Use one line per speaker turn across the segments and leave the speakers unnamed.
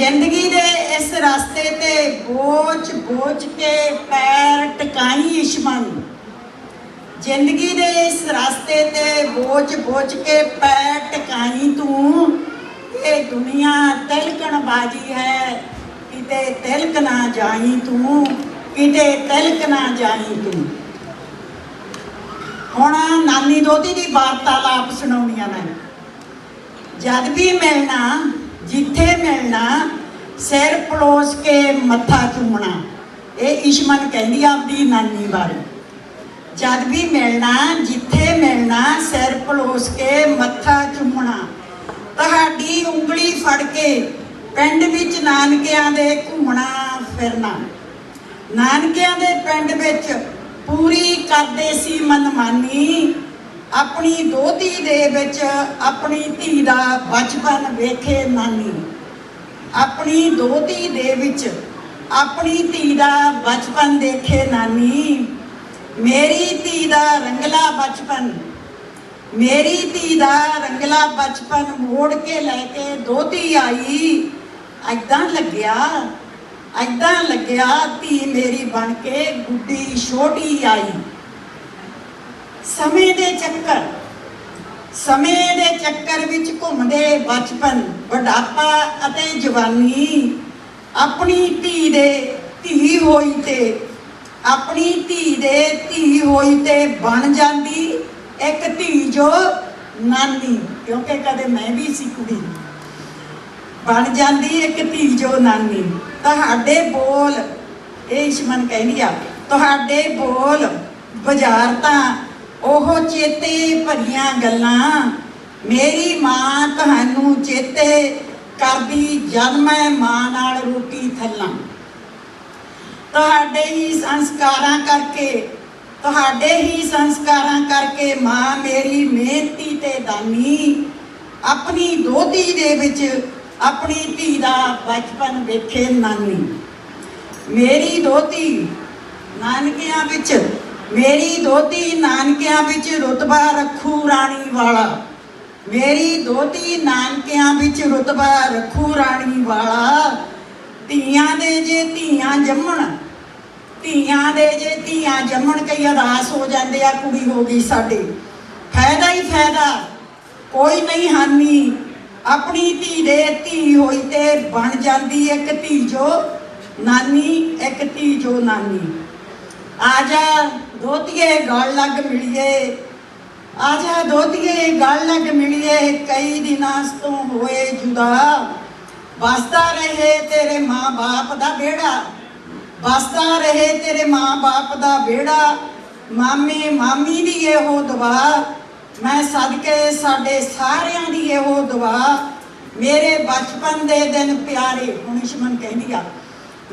ਜ਼ਿੰਦਗੀ ਦੇ ਇਸ ਰਸਤੇ ਤੇ ਬੋਝ ਬੋਝ ਕੇ ਪੈਰ ਟਿਕਾਈ ਇਸ਼ਮਨ। ਜ਼ਿੰਦਗੀ ਦੇ ਇਸ ਰਸਤੇ ਤੇ ਬੋਝ ਬੋਝ ਕੇ ਪੈਰ ਟਿਕਾਈ ਤੂੰ। ਇਹ ਦੁਨੀਆ ਤਿਲਕਣ ਬਾਜੀ ਹੈ, ਕਿਤੇ ਤਿਲਕ ਨਾ ਜਾਈ ਤੂੰ, ਕਿਤੇ ਤਿਲਕ ਨਾ ਜਾਈ ਤੂੰ। ਹੁਣ ਨਾਨੀ ਦੋਤੀ ਦੀ ਵਾਰਤਾਲਾਪ ਸੁਣਾਉਣੀਆਂ ਮੈਂ। ਜਦ ਵੀ ਮਿਲਣਾ ਜਿੱਥੇ ਮਿਲਣਾ, ਸਿਰ ਪਲੋਸ ਕੇ ਮੱਥਾ ਚੁੰਮਣਾ। ਇਹ ਈਸ਼ਮਨ ਕਹਿੰਦੀ ਆਪਦੀ ਨਾਨੀ ਬਾਰੇ। ਜਦ ਵੀ ਮਿਲਣਾ, ਜਿੱਥੇ ਮਿਲਣਾ, ਸਿਰ ਪਲੋਸ ਕੇ ਮੱਥਾ ਚੁੰਮਣਾ। ਤੁਹਾਡੀ ਉਂਗਲੀ ਫੜ ਕੇ ਪਿੰਡ ਵਿੱਚ ਨਾਨਕਿਆਂ ਦੇ ਘੁੰਮਣਾ ਫਿਰਨਾ। ਨਾਨਕਿਆਂ ਦੇ ਪਿੰਡ ਵਿੱਚ ਪੂਰੀ ਕਰਦੇ ਸੀ ਮਨਮਾਨੀ। ਆਪਣੀ ਦੋਤੀ ਦੇ ਵਿੱਚ ਆਪਣੀ ਧੀ ਦਾ ਬਚਪਨ ਵੇਖੇ ਨਾਨੀ। ਆਪਣੀ ਦੋਤੀ ਦੇ ਵਿੱਚ ਆਪਣੀ ਧੀ ਦਾ ਬਚਪਨ ਦੇਖੇ ਨਾਨੀ। ਮੇਰੀ ਧੀ ਦਾ ਰੰਗਲਾ ਬਚਪਨ। ਮੇਰੀ ਧੀ ਦਾ ਰੰਗਲਾ ਬਚਪਨ ਮੋੜ ਕੇ ਲੈ ਕੇ ਦੋਤੀ ਆਈ। ਐਦਾਂ ਲੱਗਿਆ ਐਦਾਂ ਲੱਗਿਆ ਧੀ ਮੇਰੀ ਬਣ ਕੇ ਗੁੱਡੀ ਛੋਟੀ ਆਈ। ਸਮੇਂ ਦੇ ਚੱਕਰ। ਸਮੇਂ ਦੇ ਚੱਕਰ ਵਿੱਚ ਘੁੰਮਦੇ ਬਚਪਨ, ਬੁਢਾਪਾ ਅਤੇ ਜਵਾਨੀ ਆਪਣੀ ਧੀ ਦੇ ਧੀ ਹੋਈ ਤੇ, ਆਪਣੀ ਧੀ ਦੇ ਧੀ ਹੋਈ ਤੇ ਬਣ ਜਾਂਦੀ ਇੱਕ ਧੀ ਜੋ ਨਾਨੀ, ਕਿਉਂਕਿ ਕਦੇ ਮੈਂ ਵੀ ਸੀ ਕੁੜੀ। ਬਣ ਜਾਂਦੀ ਇੱਕ ਧੀ ਜੋ ਨਾਨੀ। ਤੁਹਾਡੇ ਬੋਲ, ਇਹ ਇਸ਼ਮਨ ਕਹਿੰਦੀ ਆ, ਤੁਹਾਡੇ ਬੋਲ ਬਾਜ਼ਾਰ ਤਾਂ ਉਹ ਚੇਤੇ ਭਰੀਆਂ ਗੱਲਾਂ। ਮੇਰੀ ਮਾਂ ਤੁਹਾਨੂੰ ਚੇਤੇ ਕਰਦੀ ਜਦ ਮੈਂ ਮਾਂ ਨਾਲ ਰੋਟੀ ਥੱਲਾਂ। ਤੁਹਾਡੇ ਹੀ ਸੰਸਕਾਰਾਂ ਕਰਕੇ, ਤੁਹਾਡੇ ਹੀ ਸੰਸਕਾਰਾਂ ਕਰਕੇ ਮਾਂ ਮੇਰੀ ਮਿਹਨਤੀ ਤੇ ਦਾਨੀ ਆਪਣੀ ਦੋਤੀ ਦੇ ਵਿੱਚ ਆਪਣੀ ਧੀ ਦਾ ਬਚਪਨ ਵੇਖੇ ਨਾਨੀ। ਮੇਰੀ ਦੋਤੀ ਨਾਨਕਿਆਂ ਵਿੱਚ ਮੇਰੀ ਦੋਤੀ ਨਾਨਕਿਆਂ ਵਿੱਚ ਰੁਤਬਾ ਰੱਖੂ ਰਾਣੀ ਵਾਲਾ। ਮੇਰੀ ਦੋਤੀ ਨਾਨਕਿਆਂ ਵਿੱਚ ਰੁਤਬਾ ਰੱਖੂ ਰਾਣੀ ਵਾਲਾ। ਧੀਆਂ ਦੇ ਜੇ ਧੀਆਂ ਜੰਮਣ, ਧੀਆਂ ਦੇ ਜੇ ਧੀਆਂ ਜੰਮਣ, ਕਈ ਅਦਾਸ ਹੋ ਜਾਂਦੇ ਆ ਕੁੜੀ ਹੋ ਗਈ ਸਾਡੇ। ਫਾਇਦਾ ਹੀ ਫਾਇਦਾ, ਕੋਈ ਨਹੀਂ ਹਾਨੀ। ਆਪਣੀ ਧੀ ਦੇ ਧੀ ਹੋਈ ਤੇ ਬਣ ਜਾਂਦੀ ਇੱਕ ਧੀ ਜੋ ਨਾਨੀ, ਇੱਕ ਧੀ ਜੋ ਨਾਨੀ। ਆ ਜਾ। ਦੋਤੀਏ ਗਲ ਲੱਗ ਮਿਲੀਏ। ਆ ਜਾ ਦੋਤੀਏ ਗਲ ਲੱਗ ਮਿਲੀਏ, ਕਈ ਦਿਨਾਂ ਤੋਂ ਹੋਏ ਜੁਦਾ। ਵਸਦਾ ਰਹੇ ਤੇਰੇ ਮਾਂ-ਬਾਪ ਦਾ ਵਿਹੜਾ। ਵਸਦਾ ਰਹੇ ਤੇਰੇ ਮਾਂ-ਬਾਪ ਦਾ ਵਿਹੜਾ। ਮਾਮੇ, ਮਾਮੀ ਦੀ ਇਹੋ ਦੁਆ। ਮੈਂ ਸਦਕੇ ਸਾਡੇ ਸਾਰਿਆਂ ਦੀ ਇਹੋ ਦੁਆ। ਮੇਰੇ ਬਚਪਨ ਦੇ ਦਿਨ ਪਿਆਰੇ, ਹੁਣ ਇਸ਼ਮਨ ਕਹਿੰਦੀ ਆ।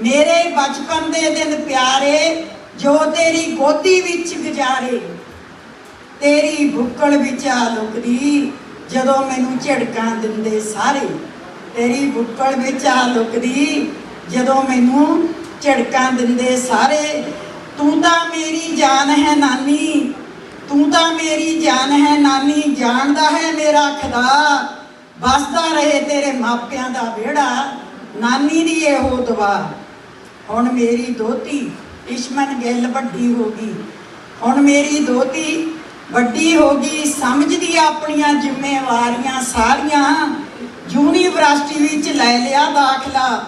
ਮੇਰੇ ਬਚਪਨ ਦੇ ਦਿਨ ਪਿਆਰੇ ਜੋ ਤੇਰੀ ਗੋਦੀ ਵਿੱਚ ਗੁਜ਼ਾਰੇ, ਤੇਰੀ ਬੁੱਕਲ ਵਿੱਚ ਆ ਲੁਕਦੀ, ਜਦੋਂ ਮੈਨੂੰ ਝੜਕਾਂ ਦਿੰਦੇ ਸਾਰੇ, ਤੇਰੀ ਬੁੱਕਲ ਵਿੱਚ ਆ ਲੁਕਦੀ, ਜਦੋਂ ਮੈਨੂੰ ਝੜਕਾਂ ਦਿੰਦੇ ਸਾਰੇ, ਤੂੰ ਤਾਂ ਮੇਰੀ ਜਾਨ ਹੈ ਨਾਨੀ, ਤੂੰ ਤਾਂ ਮੇਰੀ ਜਾਨ ਹੈ ਨਾਨੀ, ਜਾਣਦਾ ਹੈ ਮੇਰਾ ਖੁਦਾ, ਵਸਦਾ ਰਹੇ ਤੇਰੇ ਮਾਪਿਆਂ ਦਾ ਵਿਹੜਾ, ਨਾਨੀ ਦੀ ਇਹੋ ਦੁਆ ਹੁਣ ਮੇਰੀ ਦੋਤੀ ਇਸ਼ਮਨ ਗਿੱਲ ਵੱਡੀ ਹੋ ਗਈ। ਹੁਣ ਮੇਰੀ ਦੋਤੀ ਵੱਡੀ ਹੋ ਗਈ, ਸਮਝਦੀ ਆਪਣੀਆਂ ਜ਼ਿੰਮੇਵਾਰੀਆਂ ਸਾਰੀਆਂ। ਯੂਨੀਵਰਸਿਟੀ ਵਿੱਚ ਲੈ ਲਿਆ ਦਾਖਲਾ।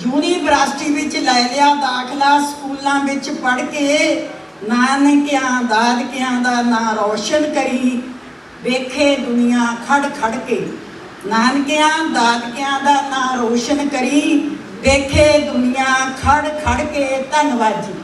ਯੂਨੀਵਰਸਿਟੀ ਵਿੱਚ ਲੈ ਲਿਆ ਦਾਖਲਾ, ਸਕੂਲਾਂ ਵਿੱਚ ਪੜ੍ਹ ਕੇ ਨਾਨਕਿਆਂ, ਦਾਦਕਿਆਂ ਦਾ ਨਾਂ ਰੌਸ਼ਨ ਕਰੀ। ਵੇਖੇ ਦੁਨੀਆ ਖੜ ਖੜ ਕੇ। ਨਾਨਕਿਆਂ, ਦਾਦਕਿਆਂ ਦਾ ਨਾਂ ਰੋਸ਼ਨ ਕਰੀ। ਵੇਖੇ ਦੁਨੀਆ ਖੜ ਖੜ ਕੇ ਧੰਨਵਾਦ ਜੀ।